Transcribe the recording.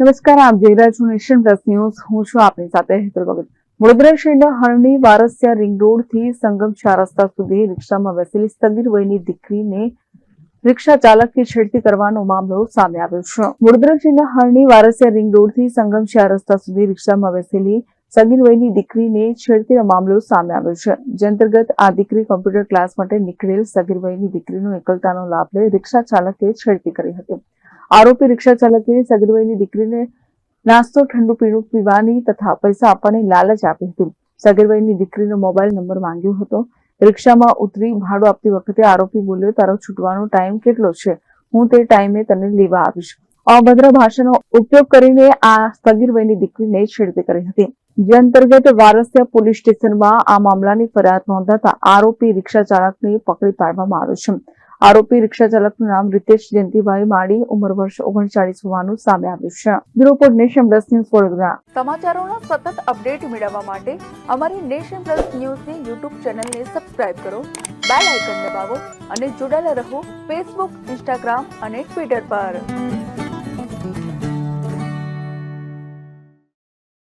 નમસ્કાર, આપ જોઈ રહ્યા છો નેશન પ્લસ ન્યૂઝ. હું છું આપની સાથે હેતલ ભગત. વડોદરા શહેરના હરણી વારસિયા રિંગ રોડથી સંગમ ચાર રસ્તા સુધી રિક્ષામાં બેસેલી સગીર વયની દીકરીને રિક્ષા ચાલકે છેડતી કરવાનો મામલો સામે આવ્યો છે. વડોદરા શહેરના હરણી વારસિયા રિંગ રોડથી સંગમ ચાર રસ્તા સુધી રિક્ષામાં બેસેલી સગીર વયની દીકરીને છેડતીનો મામલો સામે આવ્યો છે. જે અંતર્ગત આ દીકરી કોમ્પ્યુટર ક્લાસ માટે નીકળેલ સગીર વયની દીકરીનો એકલતાનો લાભ લઈ રિક્ષા ચાલકે છેડતી કરી હતી. આરોપી રિક્ષા ચાલકે સગીરવયની દીકરીને નાસ્તો, ઠંડુ પીણું પીવાની તથા પૈસા આપવાની લાલચ આપી હતી. સગીરવયની દીકરીનો મોબાઈલ નંબર માંગ્યો હતો. રિક્ષામાં ઉતરી ભાડું આપતી વખતે આરોપી બોલ્યો, તારો છૂટવાનો ટાઈમ કેટલો છે? હું તે ટાઈમે તને લેવા આવીશ. અભદ્ર ભાષાનો ઉપયોગ કરીને આ સગીરવયની દીકરીને છેડતી કરી હતી. જે અંતર્ગત વારસિયા પોલીસ સ્ટેશનમાં આ મામલાની ફરિયાદ નોંધાતા આરોપી રિક્ષા ચાલકને પકડી પાડવામાં આવ્યો છે. આરોપી રિક્ષા ચાલકનું નામ રીતેશ જયંતિભાઈ માળી, ઉંમર વર્ષ ઓગણચાળીસ હોવાનું સામે આવ્યું છે. Bureau Nation Plus News Vadodara. સમાચારોના સતત અપડેટ મેળવવા માટે અમારી નેશન પ્લસ ન્યૂઝની યુટ્યુબ ચેનલને સબસ્ક્રાઇબ કરો, બેલ આઇકન દબાવો અને જોડાયેલા રહો ફેસબુક, ઇન્સ્ટાગ્રામ અને ટ્વિટર પર.